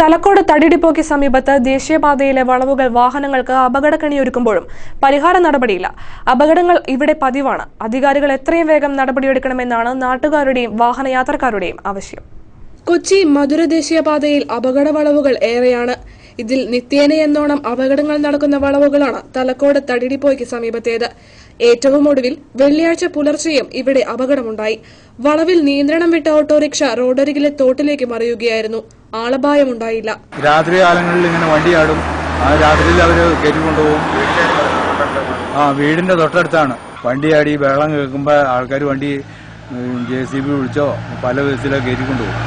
തലക്കോട് തടിടിപ്പോക്ക് സമീപത്ത് ദേശീയപാതയിലെ വളവുകൾ വാഹനങ്ങൾക്ക് അപകടക്കണിയൊരുക്കുമ്പോഴും പരിഹാര നടപടിയില്ല. അപകടങ്ങൾ ഇവിടെ പതിവാണ്. അധികാരികൾ എത്രയും വേഗം നടപടിയെടുക്കണമെന്നാണ് നാട്ടുകാരുടെയും വാഹനയാത്രക്കാരുടെയും ആവശ്യം. കൊച്ചി മധുര ദേശീയപാതയിൽ അപകട വളവുകൾ ഏറെയാണ്. ഇതിൽ നിത്യേന എന്നോണം അപകടങ്ങൾ നടക്കുന്ന വളവുകളാണ് തലക്കോട് തടിടിപ്പോയ്ക്ക് സമീപത്തേത്. ഏറ്റവും ഒടുവിൽ വെള്ളിയാഴ്ച പുലർച്ചെയും ഇവിടെ അപകടമുണ്ടായി. വളവിൽ നിയന്ത്രണം വിട്ട ഓട്ടോറിക്ഷ റോഡരികിലെ തോട്ടിലേക്ക് മറിയുകയായിരുന്നു. ആളപായമുണ്ടായില്ല. രാത്രി കാലങ്ങളിൽ ഇങ്ങനെ വണ്ടിയാടും. ആ രാത്രിയിൽ അവർ കയറ്റിക്കൊണ്ടുപോകും ആ വീടിന്റെ തൊട്ടടുത്താണ്. വണ്ടിയാടി വെള്ളം കേൾക്കുമ്പോൾ ആൾക്കാർ വണ്ടി ജെ സി ബി വിളിച്ചോ പല വിധത്തിലോ കയറ്റിക്കൊണ്ടുപോകും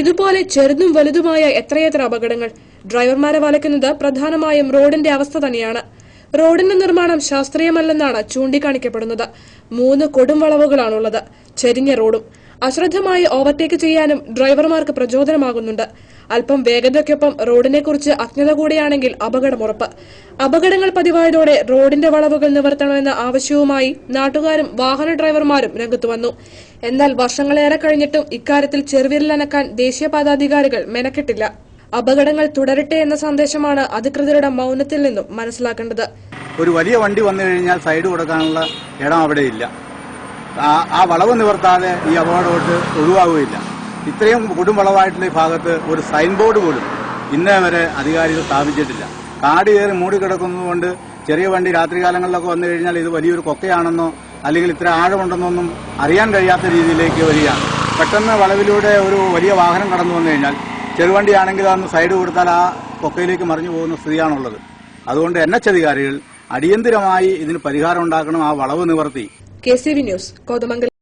ഇതുപോലെ ചെറുതും വലുതുമായ എത്രയെത്ര അപകടങ്ങൾ? ഡ്രൈവർമാരെ വലയ്ക്കുന്നത് പ്രധാനമായും റോഡിന്റെ അവസ്ഥ തന്നെയാണ്. റോഡിന്റെ നിർമ്മാണം ശാസ്ത്രീയമല്ലെന്നാണ് ചൂണ്ടിക്കാണിക്കപ്പെടുന്നത്. മൂന്ന് കൊടും വളവുകളാണുള്ളത്. ചെരിഞ്ഞ റോഡും. അശ്രദ്ധമായി ഓവർടേക്ക് ചെയ്യാനും ഡ്രൈവർമാർക്ക് പ്രചോദനമാകുന്നുണ്ട്. അല്പം വേഗതയ്ക്കൊപ്പം റോഡിനെക്കുറിച്ച് അജ്ഞത കൂടിയാണെങ്കിൽ അപകടമുറപ്പ് അപകടങ്ങൾ പതിവായതോടെ റോഡിന്റെ വളവുകൾ നിവർത്തണമെന്ന ആവശ്യവുമായി നാട്ടുകാരും വാഹന ഡ്രൈവർമാരും രംഗത്തു വന്നു. എന്നാൽ വർഷങ്ങളേറെ കഴിഞ്ഞിട്ടും ഇക്കാര്യത്തിൽ ചെറുവിരലനക്കാൻ ദേശീയപാതാധികാരികൾ മെനക്കെട്ടില്ല. അപകടങ്ങൾ തുടരട്ടെ എന്ന സന്ദേശമാണ് അധികൃതരുടെ മൗനത്തിൽ നിന്നും മനസ്സിലാക്കേണ്ടത്. ഒരു വലിയ വണ്ടി വന്നു കഴിഞ്ഞാൽ സൈഡ് കൊടുക്കാനുള്ള ഇടം അവിടെ ഇല്ല ആ- വളവ് നിവർത്താതെ ഈ അപകടമോട്ട് ഒഴിവാകുകയില്ല ഇത്രയും കൊടും വളവായിട്ടുള്ള ഈ ഭാഗത്ത് ഒരു സൈൻ ബോർഡ് പോലും ഇന്നേ വരെ അധികാരികൾ സ്ഥാപിച്ചിട്ടില്ല. കാട് കയറി മൂടിക്കിടക്കുന്നതുകൊണ്ട് ചെറിയ വണ്ടി രാത്രികാലങ്ങളിലൊക്കെ വന്നു കഴിഞ്ഞാൽ ഇത് വലിയൊരു കൊക്കയാണെന്നോ അല്ലെങ്കിൽ ഇത്ര ആഴമുണ്ടെന്നൊന്നും അറിയാൻ കഴിയാത്ത രീതിയിലേക്ക് വരികയാണ്. പെട്ടെന്ന് വളവിലൂടെ ഒരു വലിയ വാഹനം കടന്നു വന്നു കഴിഞ്ഞാൽ ചെറുവണ്ടിയാണെങ്കിൽ അതൊന്ന് സൈഡ് കൊടുത്താൽ ആ കൊക്കയിലേക്ക് മറിഞ്ഞു പോകുന്ന സ്ഥിതിയാണുള്ളത്. അതുകൊണ്ട് എൻ എച്ച് അധികാരികൾ അടിയന്തിരമായി ഇതിന് പരിഹാരം ഉണ്ടാക്കണം ആ വളവ് നിവർത്തി. K C V news Kothamangalam.